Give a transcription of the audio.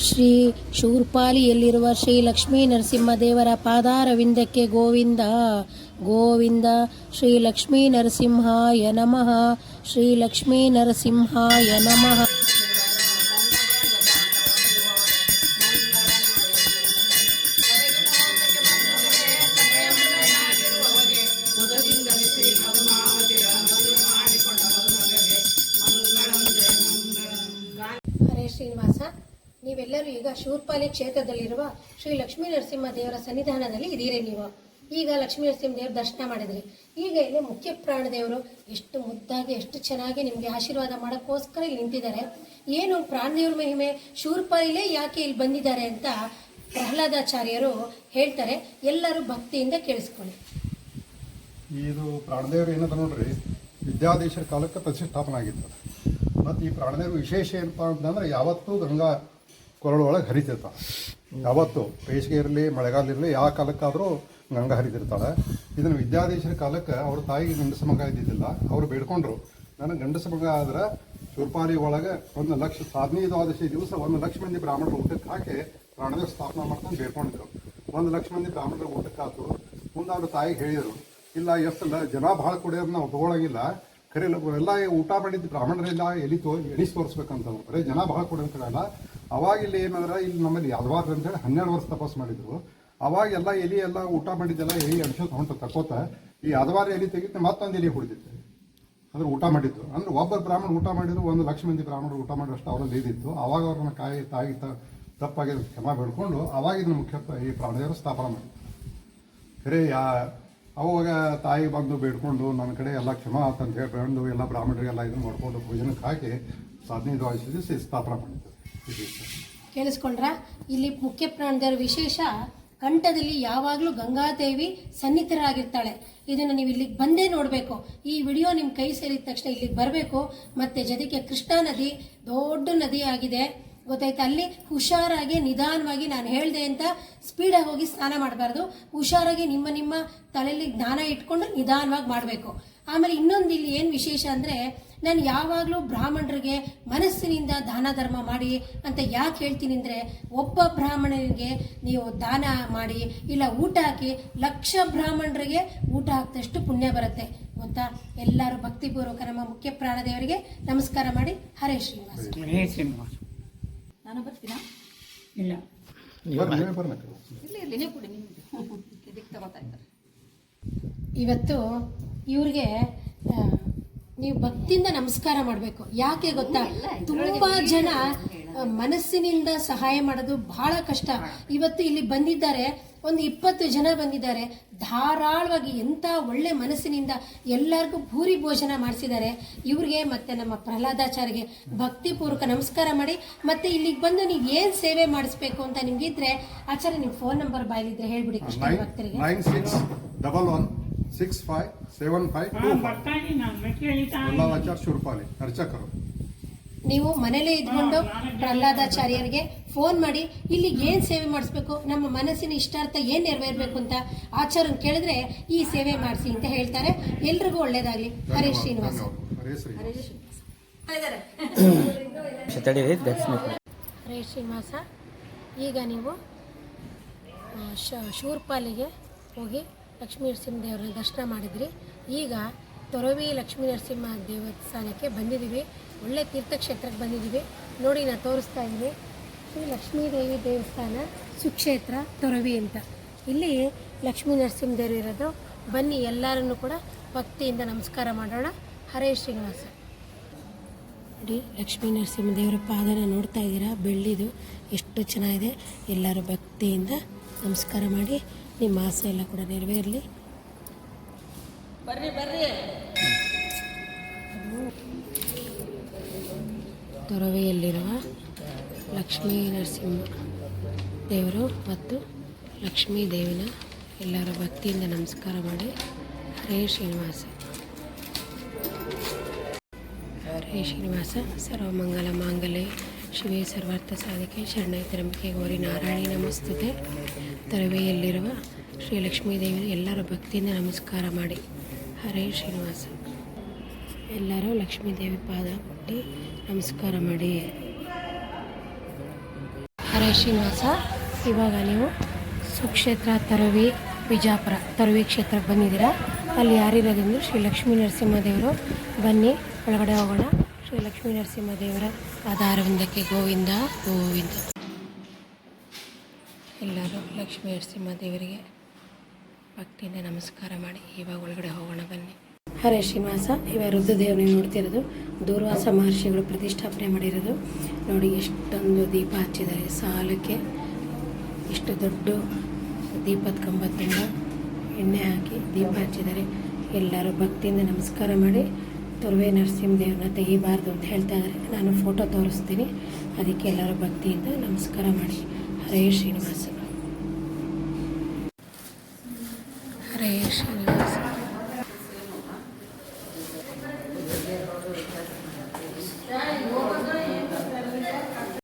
ಶ್ರೀ ಶೂರ್ಪಾಲಿಯಲ್ಲಿರುವ ಶ್ರೀ ಲಕ್ಷ್ಮೀ ನರಸಿಂಹದೇವರ ಪಾದಾರವಿಂದಕ್ಕೆ ಗೋವಿಂದ. ಗೋವಿಂದ, ಶ್ರೀ ಲಕ್ಷ್ಮೀ ನರಸಿಂಹಾಯ ನಮಃ. ಶ್ರೀ ಲಕ್ಷ್ಮೀ ನರಸಿಂಹಾಯ ನಮಃ. ನೀವೆಲ್ಲರೂ ಈಗ ಶೂರ್ಪಾಲಿ ಕ್ಷೇತ್ರದಲ್ಲಿರುವ ಶ್ರೀ ಲಕ್ಷ್ಮೀ ನರಸಿಂಹ ದೇವರ ಸನ್ನಿಧಾನದಲ್ಲಿ ಇದೀರಿ ನೀವು. ಈಗ ಲಕ್ಷ್ಮೀ ನರಸಿಂಹ ದೇವರ ದರ್ಶನ ಮಾಡಿದ್ರಿ. ಈಗ ಇಲ್ಲಿ ಮುಖ್ಯ ಪ್ರಾಣ ದೇವರು ಎಷ್ಟು ಮುದ್ದಾಗಿ, ಎಷ್ಟು ಚೆನ್ನಾಗಿ ನಿಮಗೆ ಆಶೀರ್ವಾದ ಮಾಡೋಕ್ಕೋಸ್ಕರ ಇಲ್ಲಿ ನಿಂತಿದ್ದಾರೆ. ಏನು ಪ್ರಾಣದೇವ್ರ ಮಹಿಮೆ, ಶೂರ್ಪಾಲಿಲೇ ಯಾಕೆ ಇಲ್ಲಿ ಬಂದಿದ್ದಾರೆ ಅಂತ ಪ್ರಹ್ಲಾದಾಚಾರ್ಯರು ಹೇಳ್ತಾರೆ. ಎಲ್ಲರೂ ಭಕ್ತಿಯಿಂದ ಕೇಳಿಸ್ಕೊಳ್ಳಿ. ಇದು ಪ್ರಾಣದೇವರು ಏನದ ನೋಡ್ರಿ, ವಿದ್ಯಾಧೀಶರ ಕಾಲಕ್ಕೆ ಪ್ರತಿಷ್ಠಾಪನೆ ಆಗಿತ್ತು ಮತ್ತು ಈ ಪ್ರಾಣದೇವರು ವಿಶೇಷ ಏನಪ್ಪ ಅಂತಂದ್ರೆ ಯಾವತ್ತೂ ಗಂಗಾ ಕೊರಳೊಳಗೆ ಹರಿತಿರ್ತಾಳೆ. ಯಾವತ್ತು ಬೇಸಿಗೆ ಇರಲಿ ಮಳೆಗಾಲ ಇರಲಿ ಯಾವ ಕಾಲಕ್ಕಾದರೂ ಗಂಗಾ ಹರಿತಿರ್ತಾಳೆ. ಇದನ್ನು ವಿದ್ಯಾಧೀಶರ ಕಾಲಕ್ಕೆ ಅವ್ರ ತಾಯಿಗೆ ಗಂಡಸ ಮಗ ಇದ್ದಿದ್ದಿಲ್ಲ. ಅವರು ಬೇಡ್ಕೊಂಡ್ರು. ನನಗೆ ಗಂಡಸ ಮಗ ಆದ್ರೆ ಶೂರ್ಪಾಲಿ ಒಳಗೆ ಒಂದು ಲಕ್ಷ ಹದಿನೈದು ದ್ವಾದಶಿ ದಿವಸ ಒಂದು ಲಕ್ಷ ಮಂದಿ ಬ್ರಾಹ್ಮಣರು ಊಟಕ್ಕೆ ಹಾಕಿ ಪ್ರಾಣದ ಸ್ಥಾಪನೆ ಮಾಡ್ಕೊಂಡು ಬೇಡ್ಕೊಂಡಿದ್ರು. ಒಂದು ಲಕ್ಷ ಮಂದಿ ಬ್ರಾಹ್ಮಣರು ಊಟಕ್ಕೆ ಆತು ಮುಂದೆ ಅವ್ರ ತಾಯಿಗೆ ಹೇಳಿದರು ಇಲ್ಲ ಎಷ್ಟಲ್ಲ ಜನ ಭಾಳ ಕುಡಿಯೋದನ್ನ ನಾವು ತಗೊಳಂಗಿಲ್ಲ ಇಲ್ಲ, ಎಲ್ಲ ಊಟ ಮಾಡಿದ್ದು ಬ್ರಾಹ್ಮಣರೆಲ್ಲ ಎಲ್ಲಿ ತೋ ಎಣಿಸಿ ತೋರಿಸ್ಬೇಕಂತ ಬರೀ ಜನ ಭಾಳ ಕುಡಿಯೋಲ್ಲ ಅವಾಗ ಇಲ್ಲಿ ಏನಂದ್ರೆ, ಇಲ್ಲಿ ನಮ್ಮಲ್ಲಿ ಯಾದವಾರ ಅಂತೇಳಿ ಹನ್ನೆರಡು ವರ್ಷ ತಪಾಸ್ ಮಾಡಿದ್ರು. ಅವಾಗ ಎಲ್ಲ ಎಲಿ ಎಲ್ಲ ಊಟ ಮಾಡಿದ್ದೆಲ್ಲ ಎಲಿ ಅಂಶ ಹೊಂಟ ತಕೋತ ಈ ಯಾದವಾರ ಎಲಿ ತೆಗಿತ ಮತ್ತೊಂದು ಎಲಿ ಹುಡಿದಿತ್ತು ಅಂದ್ರೆ ಊಟ ಮಾಡಿದ್ದು. ಅಂದ್ರೆ ಒಬ್ಬರು ಬ್ರಾಹ್ಮಣ ಊಟ ಮಾಡಿದ್ರು, ಒಂದು ಲಕ್ಷ ಮಂದಿ ಬ್ರಾಹ್ಮಣರು ಊಟ ಮಾಡಿದಷ್ಟು ಅವರಲ್ಲಿ ಇದಿತ್ತು ಅವಾಗ ಅವ್ರನ್ನ ಕಾಯಿ, ತಾಯಿ ತಪ್ಪಾಗಿ ಕ್ಷಮ ಬೇಡ್ಕೊಂಡು ಅವಾಗ ಇದನ್ನ ಮುಖ್ಯ ಈ ಪ್ರಾಣದೇವರು ಸ್ಥಾಪನೆ ಮಾಡಿದ್ರು. ಖರೆ, ಯಾ, ಅವಾಗ ತಾಯಿ ಬಂದು ಬೇಡ್ಕೊಂಡು ನನ್ನ ಕಡೆ ಎಲ್ಲ ಕ್ಷಮ ಆತಂತ ಬಂದು ಎಲ್ಲ ಬ್ರಾಹ್ಮಣರಿಗೆಲ್ಲ ಇದನ್ನ ಮಾಡ್ಕೊಂಡು ಭೋಜನಕ್ಕೆ ಹಾಕಿ ಸಾಧನೆ ಇದು ಸ್ಥಾಪನೆ ಮಾಡಿದ್ರು. ಕೇಳಿಸ್ಕೊಂಡ್ರ? ಇಲ್ಲಿ ಮುಖ್ಯ ಪ್ರಾಣದೇವರ ವಿಶೇಷ, ಕಂಠದಲ್ಲಿ ಯಾವಾಗಲೂ ಗಂಗಾದೇವಿ ಸನ್ನಿಹಿತರಾಗಿರ್ತಾಳೆ. ಇದನ್ನು ನೀವು ಇಲ್ಲಿಗೆ ಬಂದೇ ನೋಡಬೇಕು. ಈ ವಿಡಿಯೋ ನಿಮ್ಮ ಕೈ ಸೇರಿದ ತಕ್ಷಣ ಇಲ್ಲಿಗೆ ಬರಬೇಕು. ಮತ್ತೆ ಜೊತೆಗೆ ಕೃಷ್ಣಾ ನದಿ ದೊಡ್ಡ ನದಿ ಆಗಿದೆ. ಗೊತ್ತಾಯ್ತಾ? ಅಲ್ಲಿ ಹುಷಾರಾಗಿ, ನಿಧಾನವಾಗಿ ನಾನು ಹೇಳಿದೆ ಅಂತ ಸ್ಪೀಡಾಗಿ ಹೋಗಿ ಸ್ನಾನ ಮಾಡಬಾರ್ದು. ಹುಷಾರಾಗಿ ನಿಮ್ಮ ನಿಮ್ಮ ತಲೆಯಲ್ಲಿ ಜ್ಞಾನ ಇಟ್ಕೊಂಡು ನಿಧಾನವಾಗಿ ಮಾಡಬೇಕು. ಆಮೇಲೆ ಇನ್ನೊಂದು ಇಲ್ಲಿ ಏನು ವಿಶೇಷ ಅಂದರೆ ನಾನು ಯಾವಾಗಲೂ ಬ್ರಾಹ್ಮಣರಿಗೆ ಮನಸ್ಸಿನಿಂದ ದಾನ ಧರ್ಮ ಮಾಡಿ ಅಂತ ಯಾಕೆ ಹೇಳ್ತೀನಿ ಅಂದರೆ ಒಬ್ಬ ಬ್ರಾಹ್ಮಣನಿಗೆ ನೀವು ದಾನ ಮಾಡಿ ಇಲ್ಲ ಊಟ ಹಾಕಿ ಲಕ್ಷ ಬ್ರಾಹ್ಮಣರಿಗೆ ಊಟ ಹಾಕಿದಷ್ಟು ಪುಣ್ಯ ಬರುತ್ತೆ. ಗೊತ್ತಾ? ಎಲ್ಲರೂ ಭಕ್ತಿಪೂರ್ವಕ ನಮ್ಮ ಮುಖ್ಯ ಪ್ರಾಣದೇವರಿಗೆ ನಮಸ್ಕಾರ ಮಾಡಿ. ಹರೇ ಶ್ರೀನಿವಾಸ. ನಾನು ಬರ್ತೀನಾ? ಇಲ್ಲ. ಬರ್ರಿ, ನೀವೇ ಬರ್ಬೇಕು. ಇಲ್ಲಿ ಇಲ್ಲಿ ಕೊಡಿ ನಿಮ್ಗೆ ಇದಕ್ಕೆ ತಗೋತಾ ಇದ್ದಾರೆ? ಇವತ್ತು ಇವ್ರಿಗೆ ನೀವು ಭಕ್ತಿಯಿಂದ ನಮಸ್ಕಾರ ಮಾಡಬೇಕು. ಯಾಕೆ ಗೊತ್ತಾ? ತುಂಬಾ ಜನ ಮನಸ್ಸಿನಿಂದ ಸಹಾಯ ಮಾಡೋದು ಬಹಳ ಕಷ್ಟ. ಇವತ್ತು ಇಲ್ಲಿ ಬಂದಿದ್ದಾರೆ ಒಂದು ಇಪ್ಪತ್ತು ಜನ ಬಂದಿದ್ದಾರೆ. ಧಾರಾಳವಾಗಿ ಎಂಥ ಒಳ್ಳೆ ಮನಸ್ಸಿನಿಂದ ಎಲ್ಲರಿಗೂ ಭೂರಿ ಭೋಜನ ಮಾಡಿಸಿದ್ದಾರೆ. ಇವ್ರಿಗೆ ಮತ್ತೆ ನಮ್ಮ ಪ್ರಹ್ಲಾದಾಚಾರ್ಯಗೆ ಭಕ್ತಿಪೂರ್ವಕ ನಮಸ್ಕಾರ ಮಾಡಿ ಮತ್ತೆ ಇಲ್ಲಿಗೆ ಬಂದು ನೀವು ಏನು ಸೇವೆ ಮಾಡಿಸ್ಬೇಕು ಅಂತ ನಿಮ್ಗಿದ್ರೆ ಆಚಾರ್ಯ ನಿಮ್ಮ ಫೋನ್ ನಂಬರ್ ಬಾಯಲ್ಲಿದ್ರೆ ಹೇಳ್ಬಿಡಿ ಕೃಷ್ಣ ಭಕ್ತರಿಗೆ. Six five seven five two five ಬರ್ತಾ ನಾನು ಮೆಟ್ಲು ಎಳಿತಾ ಎಲ್ಲಾಚಾರ್ ಶೂರ್ಪಾಲಿ ಅರ್ಚಕರು. ನೀವು ಮನೇಲೇ ಇದ್ಕೊಂಡು ಪ್ರಹ್ಲಾದಾಚಾರ್ಯರಿಗೆ ಫೋನ್ ಮಾಡಿ ಇಲ್ಲಿ ಏನ್ ಸೇವೆ ಮಾಡಿಸ್ಬೇಕು? ನಮ್ಮ ಮನಸ್ಸಿನ ಇಷ್ಟಾರ್ಥ ಏನ್ ನೆರವೇರ್ಬೇಕು ಅಂತ ಆಚಾರ್ಯನ್ ಕೇಳಿದ್ರೆ ಈ ಸೇವೆ ಮಾಡಿಸಿ ಅಂತ ಹೇಳ್ತಾರೆ. ಎಲ್ರಿಗೂ ಒಳ್ಳೇದಾಗ್ಲಿ. ಹರೇ ಶ್ರೀನಿವಾಸ. ಹರೇ ಶ್ರೀ ತಡೀರಿ ದರ್ಶನ ಕೊಡಿ. ಹರೇ ಶ್ರೀನಿವಾಸ. ಈಗ ನೀವು ಆ, ಶ ಶೂರ್ಪಾಲಿಗೆ ಹೋಗಿ ಲಕ್ಷ್ಮೀ ನರಸಿಂಹ ದೇವರನ್ನ ದರ್ಶನ ಮಾಡಿದ್ರಿ. ಈಗ ತೊರವಿ ಲಕ್ಷ್ಮೀ ನರಸಿಂಹ ದೇವಸ್ಥಾನಕ್ಕೆ ಬಂದಿದ್ದೀವಿ. ಒಳ್ಳೆ ತೀರ್ಥಕ್ಷೇತ್ರಕ್ಕೆ ಬಂದಿದ್ದೀವಿ. ನೋಡಿ ನಾನು ತೋರಿಸ್ತಾ ಇದ್ದೀನಿ. ಶ್ರೀ ಲಕ್ಷ್ಮೀದೇವಿ ದೇವಸ್ಥಾನ ಸುಕ್ಷೇತ್ರ ತೊರವಿ ಅಂತ. ಇಲ್ಲಿ ಲಕ್ಷ್ಮೀ ನರಸಿಂಹ ದೇವರು ಇರೋದು. ಬನ್ನಿ, ಎಲ್ಲರನ್ನು ಕೂಡ ಭಕ್ತಿಯಿಂದ ನಮಸ್ಕಾರ ಮಾಡೋಣ. ಹರೇ ಶ್ರೀನಿವಾಸ. ನೋಡಿ, ಲಕ್ಷ್ಮೀ ನರಸಿಂಹ ದೇವರ ಪಾದನ ನೋಡ್ತಾ ಇದ್ದೀರಾ? ಬೆಳ್ಳಿದು ಎಷ್ಟು ಚೆನ್ನಾಗಿದೆ. ಎಲ್ಲರೂ ಭಕ್ತಿಯಿಂದ ನಮಸ್ಕಾರ ಮಾಡಿ ನಿಮ್ಮ ಆಸೆ ಎಲ್ಲ ಕೂಡ ನೆರವೇರಲಿ. ಬರ್ರಿ ಬರ್ರಿ. ತೊರವೆಯಲ್ಲಿರುವ ಲಕ್ಷ್ಮೀ ನರಸಿಂಹ ದೇವರು ಮತ್ತು ಲಕ್ಷ್ಮೀ ದೇವಿನ ಎಲ್ಲರ ಭಕ್ತಿಯಿಂದ ನಮಸ್ಕಾರ ಮಾಡಿ ಹರೇ ಶ್ರೀನಿವಾಸ. ಹರೇ ಶ್ರೀನಿವಾಸ ಸರ್ವಮಂಗಲ ಮಾಂಗಲ್ಯ. ಶಿವೇ ಸರ್ವಾರ್ಥ ಸಾಧಿಕೆ ಶರಣೈ ತರಂಬಿಕೆ ಗೌರಿ ನಾರಾಯಣಿ ನಮಸ್ತುತೆ. ತರವೆಯಲ್ಲಿರುವ ಶ್ರೀ ಲಕ್ಷ್ಮೀ ದೇವಿ ಎಲ್ಲರೂ ಭಕ್ತಿಯಿಂದ ನಮಸ್ಕಾರ ಮಾಡಿ. ಹರೇ ಶ್ರೀನಿವಾಸ. ಎಲ್ಲರೂ ಲಕ್ಷ್ಮೀ ದೇವಿ ಪಾದ ಕೊಟ್ಟು ನಮಸ್ಕಾರ ಮಾಡಿ. ಹರೇ ಶ್ರೀನಿವಾಸ. ಇವಾಗ ನೀವು ಸುಕ್ಷೇತ್ರ ತರವಿ ಬಿಜಾಪುರ ತರವಿ ಕ್ಷೇತ್ರಕ್ಕೆ ಬಂದಿದ್ದೀರಾ? ಅಲ್ಲಿ ಯಾರಿರೋದಂದ್ರೆ ಶ್ರೀ ಲಕ್ಷ್ಮೀ ನರಸಿಂಹದೇವರು ಬನ್ನಿ, ಒಳಗಡೆ ಹೋಗೋಣ. ಶ್ರೀ ಲಕ್ಷ್ಮೀ ನರಸಿಂಹದೇವರ ಪಾದಾರವಿಂದಕ್ಕೆ ಗೋವಿಂದ ಗೋವಿಂದ. ಎಲ್ಲರೂ ಲಕ್ಷ್ಮೀ ನರಸಿಂಹದೇವರಿಗೆ ಭಕ್ತಿಯಿಂದ ನಮಸ್ಕಾರ ಮಾಡಿ, ಇವಾಗ ಒಳಗಡೆ ಹೋಗೋಣ, ಬನ್ನಿ. ಹರೇ ಶ್ರೀನಿವಾಸ, ಇವ ರುದ್ರದೇವನೇ ನೋಡ್ತಿರೋದು. ದೂರ್ವಾಸ ಮಹರ್ಷಿಗಳು ಪ್ರತಿಷ್ಠಾಪನೆ ಮಾಡಿರೋದು. ನೋಡಿ, ಎಷ್ಟೊಂದು ದೀಪ ಹಚ್ಚಿದ್ದಾರೆ. ಸಾಲಕ್ಕೆ ಇಷ್ಟು ದೊಡ್ಡ ದೀಪದ ಕಂಬದಿಂದ ಎಣ್ಣೆ ಹಾಕಿ ದೀಪ ಹಚ್ಚಿದ್ದಾರೆ. ಎಲ್ಲರೂ ಭಕ್ತಿಯಿಂದ ನಮಸ್ಕಾರ ಮಾಡಿ ತುರ್ವೆ ನರಸಿಂಹದೇವ್ರನ್ನ ತೆಗಿಬಾರ್ದು ಅಂತ ಹೇಳ್ತಾ ಇದ್ದಾರೆ ನಾನು ಫೋಟೋ ತೋರಿಸ್ತೀನಿ. ಅದಕ್ಕೆ ಎಲ್ಲರೂ ಭಕ್ತಿಯಿಂದ ನಮಸ್ಕಾರ ಮಾಡಿ. ಹರೇ ಶ್ರೀನಿವಾಸ. ಹರೇ ಶ್ರೀನಿವಾಸ.